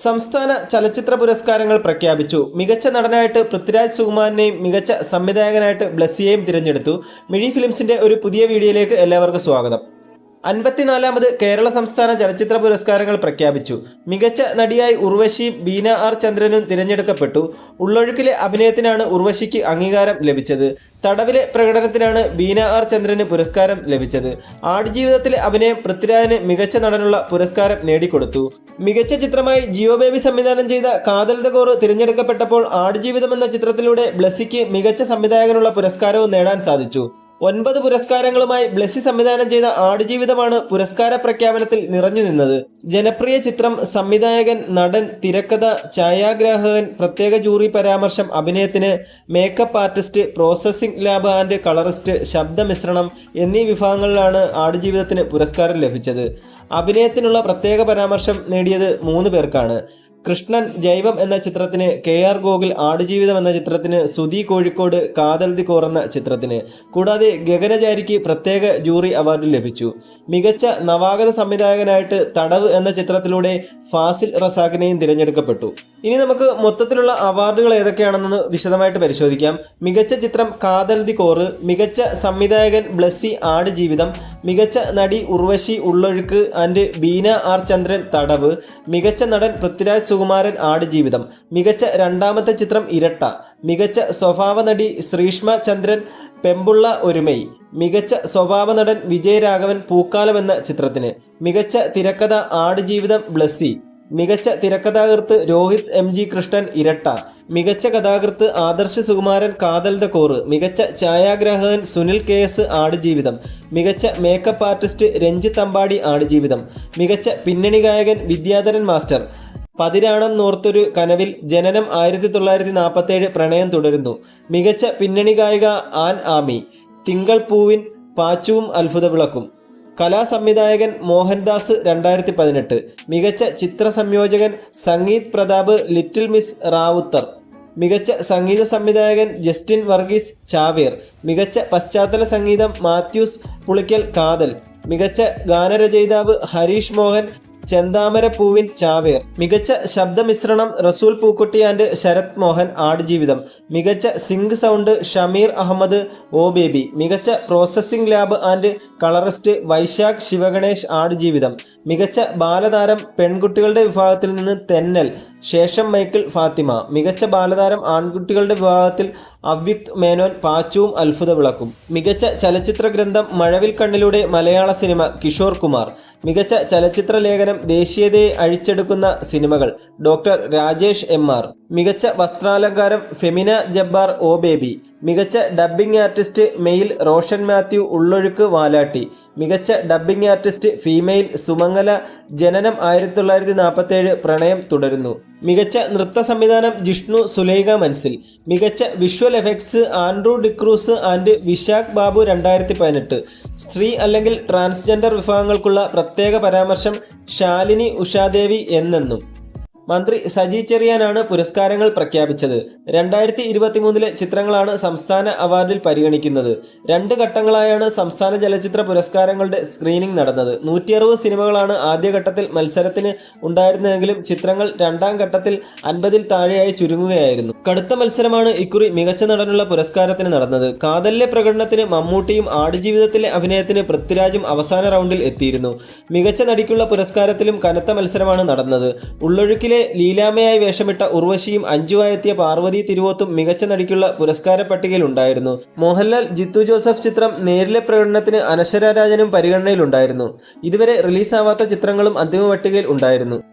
സംസ്ഥാന ചലച്ചിത്ര പുരസ്കാരങ്ങൾ പ്രഖ്യാപിച്ചു. മികച്ച നടനായിട്ട് പൃഥ്വിരാജ് സുകുമാരനെയും മികച്ച സംവിധായകനായിട്ട് ബ്ലസ്സിയെയും തിരഞ്ഞെടുത്തു. മിഴി ഫിലിംസിന്റെ ഒരു പുതിയ വീഡിയോയിലേക്ക് എല്ലാവർക്കും സ്വാഗതം. അൻപത്തിനാലാമത് കേരള സംസ്ഥാന ചലച്ചിത്ര പുരസ്കാരങ്ങൾ പ്രഖ്യാപിച്ചു. മികച്ച നടിയായി ഉർവശിയും ബീന ആർ ചന്ദ്രനും തിരഞ്ഞെടുക്കപ്പെട്ടു. ഉള്ളൊഴുക്കിലെ അഭിനയത്തിനാണ് ഉർവശിക്ക് അംഗീകാരം ലഭിച്ചത്. തടവിലെ പ്രകടനത്തിനാണ് ബീന ആർ ചന്ദ്രന് പുരസ്കാരം ലഭിച്ചത്. ആടുജീവിതത്തിലെ അഭിനയം പൃഥ്വിരാജിന് മികച്ച നടനുള്ള പുരസ്കാരം നേടിക്കൊടുത്തു. മികച്ച ചിത്രമായി ജിയോ ബേബി സംവിധാനം ചെയ്ത കാതൽ ദഗോർ തിരഞ്ഞെടുക്കപ്പെട്ടപ്പോൾ ആടുജീവിതം എന്ന ചിത്രത്തിലൂടെ ബ്ലസിക്ക് മികച്ച സംവിധായകനുള്ള പുരസ്കാരവും നേടാൻ സാധിച്ചു. ഒൻപത് പുരസ്കാരങ്ങളുമായി ബ്ലെസ്സി സംവിധാനം ചെയ്ത ആടുജീവിതമാണ് പുരസ്കാര പ്രഖ്യാപനത്തിൽ നിറഞ്ഞു നിന്നത്. ജനപ്രിയ ചിത്രം സംവിധായകൻ നടൻ തിരക്കഥ ഛായാഗ്രാഹകൻ പ്രത്യേക ജൂറി പരാമർശം അഭിനയത്തിന് makeup artist processing lab and colourist ശബ്ദമിശ്രണം എന്നീ വിഭാഗങ്ങളിലാണ് ആടുജീവിതത്തിന് പുരസ്കാരം ലഭിച്ചത്. അഭിനയത്തിനുള്ള പ്രത്യേക പരാമർശം നേടിയത് മൂന്ന് പേർക്കാണ്. കൃഷ്ണൻ ജൈവം എന്ന ചിത്രത്തിന് കെ ആർ ഗോകുൽ ആടുജീവിതം എന്ന ചിത്രത്തിന് സുധി കോഴിക്കോട് കാതൽ ദി കോർ എന്ന ചിത്രത്തിന്. കൂടാതെ ഗഗനചാരിക്ക് പ്രത്യേക ജൂറി അവാർഡ് ലഭിച്ചു. മികച്ച നവാഗത സംവിധായകനായിട്ട് തടവ് എന്ന ചിത്രത്തിലൂടെ ഫാസിൽ റസാഖിനെയും തിരഞ്ഞെടുക്കപ്പെട്ടു. ഇനി നമുക്ക് മൊത്തത്തിലുള്ള അവാർഡുകൾ ഏതൊക്കെയാണെന്ന് വിശദമായിട്ട് പരിശോധിക്കാം. മികച്ച ചിത്രം കാതൽ ദി കോറ് മികച്ച സംവിധായകൻ ബ്ലസ്സി ആടുജീവിതം മികച്ച നടി ഉർവശി ഉള്ളൊഴുക്ക് ആൻഡ് ബീന ആർ ചന്ദ്രൻ തടവ്. മികച്ച നടൻ പൃഥ്വിരാജ് സുകുമാരൻ ആടുജീവിതം മികച്ച രണ്ടാമത്തെ ചിത്രം ഇരട്ട. മികച്ച സ്വഭാവ നടി ശ്രീഷ്മ ചന്ദ്രൻ പെമ്പുള്ള ഒരുമൈ. മികച്ച സ്വഭാവ നടൻ വിജയരാഘവൻ പൂക്കാലം എന്ന ചിത്രത്തിന്. മികച്ച തിരക്കഥ ആടുജീവിതം ബ്ലസ്സി. മികച്ച തിരക്കഥാകൃത്ത് രോഹിത് എം ജി കൃഷ്ണൻ ഇരട്ട. മികച്ച കഥാകൃത്ത് ആദർശ് സുകുമാരൻ കാതൽ ദ കോറ്. മികച്ച ഛായാഗ്രാഹകൻ സുനിൽ കെ എസ് ആടുജീവിതം മികച്ച മേക്കപ്പ് ആർട്ടിസ്റ്റ് രഞ്ജിത്ത് അമ്പാടി ആടുജീവിതം മികച്ച പിന്നണി ഗായകൻ വിദ്യാധരൻ മാസ്റ്റർ. പതിരാണം നോർത്തൊരു കനവിൽ ജനനം ആയിരത്തി തൊള്ളായിരത്തി നാൽപ്പത്തേഴ് പ്രണയം തുടരുന്നു. മികച്ച പിന്നണി ഗായിക ആൻ ആമി. തിങ്കൾ പൂവിൻ പാച്ചുവും അത്ഭുത വിളക്കും കലാസംവിധായകൻ മോഹൻദാസ് രണ്ടായിരത്തി പതിനെട്ട് മികച്ച ചിത്ര സംയോജകൻ സംഗീത് പ്രതാപ് ലിറ്റിൽ മിസ് റാവുത്തർ മികച്ച സംഗീത സംവിധായകൻ ജസ്റ്റിൻ വർഗീസ് ചാവേർ മികച്ച പശ്ചാത്തല സംഗീതം മാത്യൂസ് പുളിക്കൽ കാതൽ മികച്ച ഗാനരചയിതാവ് ഹരീഷ് മോഹൻ ചെന്താമര പൂവിൻ ചാവേർ മികച്ച ശബ്ദമിശ്രണം റസൂൽ പൂക്കുട്ടി ആൻഡ് ശരത് മോഹൻ ആടുജീവിതം മികച്ച sync sound Shameer Ahammed O baby മികച്ച processing lab and colourist Vaishakh Sivaganesh Aadujeevitham മികച്ച ബാലതാരം പെൺകുട്ടികളുടെ വിഭാഗത്തിൽ നിന്ന് തെന്നൽ ശേഷം മൈക്കിൾ ഫാത്തിമ മികച്ച ബാലതാരം ആൺകുട്ടികളുടെ വിഭാഗത്തിൽ അവ്യുക്ത് മേനോൻ പാച്ചുവും അത്ഭുത വിളക്കും മികച്ച ചലച്ചിത്ര ഗ്രന്ഥം മഴവിൽ കണ്ണിലൂടെ മലയാള സിനിമ കിഷോർ കുമാർ മികച്ച ചലച്ചിത്ര ലേഖനം ദേശീയതയെ അഴിച്ചെടുക്കുന്ന സിനിമകൾ. Doctor Rajesh M R. മികച്ച വസ്ത്രാലങ്കാരം ഫെമിന ജബ്ബാർ ഒ ബേബി. മികച്ച dubbing artist male Roshan Mathew Ullozhukku Valatty. മികച്ച ഡബ്ബിംഗ് ആർട്ടിസ്റ്റ് ഫീമെയിൽ സുമംഗല ജനനം ആയിരത്തി തൊള്ളായിരത്തി നാൽപ്പത്തേഴ് പ്രണയം തുടരുന്നു. മികച്ച നൃത്ത സംവിധാനം ജിഷ്ണു സുലൈഖ മൻസിൽ. മികച്ച visual effects Andrew D'Cruz and Vishakh Babu രണ്ടായിരത്തി പതിനെട്ട് സ്ത്രീ അല്ലെങ്കിൽ ട്രാൻസ്ജെൻഡർ വിഭാഗങ്ങൾക്കുള്ള പ്രത്യേക പരാമർശം ശാലിനി ഉഷാദേവി എന്നെന്നും. മന്ത്രി സജി ചെറിയാനാണ് പുരസ്കാരങ്ങൾ പ്രഖ്യാപിച്ചത്. രണ്ടായിരത്തി ഇരുപത്തി മൂന്നിലെ ചിത്രങ്ങളാണ് സംസ്ഥാന അവാർഡിൽ പരിഗണിക്കുന്നത്. രണ്ട് ഘട്ടങ്ങളായാണ് സംസ്ഥാന ചലച്ചിത്ര പുരസ്കാരങ്ങളുടെ സ്ക്രീനിംഗ് നടന്നത്. നൂറ്റി അറുപത് സിനിമകളാണ് ആദ്യഘട്ടത്തിൽ മത്സരത്തിന് ഉണ്ടായിരുന്നതെങ്കിലും ചിത്രങ്ങൾ രണ്ടാം ഘട്ടത്തിൽ അൻപതിൽ താഴെയായി ചുരുങ്ങുകയായിരുന്നു. കടുത്ത മത്സരമാണ് ഇക്കുറി മികച്ച നടനുള്ള പുരസ്കാരത്തിന് നടന്നത്. കാതലിലെ പ്രകടനത്തിന് മമ്മൂട്ടിയും ആടുജീവിതത്തിലെ അഭിനയത്തിന് പൃഥ്വിരാജും അവസാന റൗണ്ടിൽ എത്തിയിരുന്നു. മികച്ച നടിക്കുള്ള പുരസ്കാരത്തിലും കനത്ത മത്സരമാണ് നടന്നത്. ഉള്ളൊഴുക്കിൽ ിലെ ലീലാമയായി വേഷമിട്ട ഉർവശിയും അഞ്ചുവായെത്തിയ പാർവതി തിരുവോത്തും മികച്ച നടിക്കുള്ള പുരസ്കാര പട്ടികയിലുണ്ടായിരുന്നു. മോഹൻലാൽ ജിത്തു ജോസഫ് ചിത്രം നേരിലെ പ്രകടനത്തിന് അനശ്വര രാജനും പരിഗണനയിലുണ്ടായിരുന്നു. ഇതുവരെ റിലീസാവാത്ത ചിത്രങ്ങളും അന്തിമ പട്ടികയിൽ ഉണ്ടായിരുന്നു.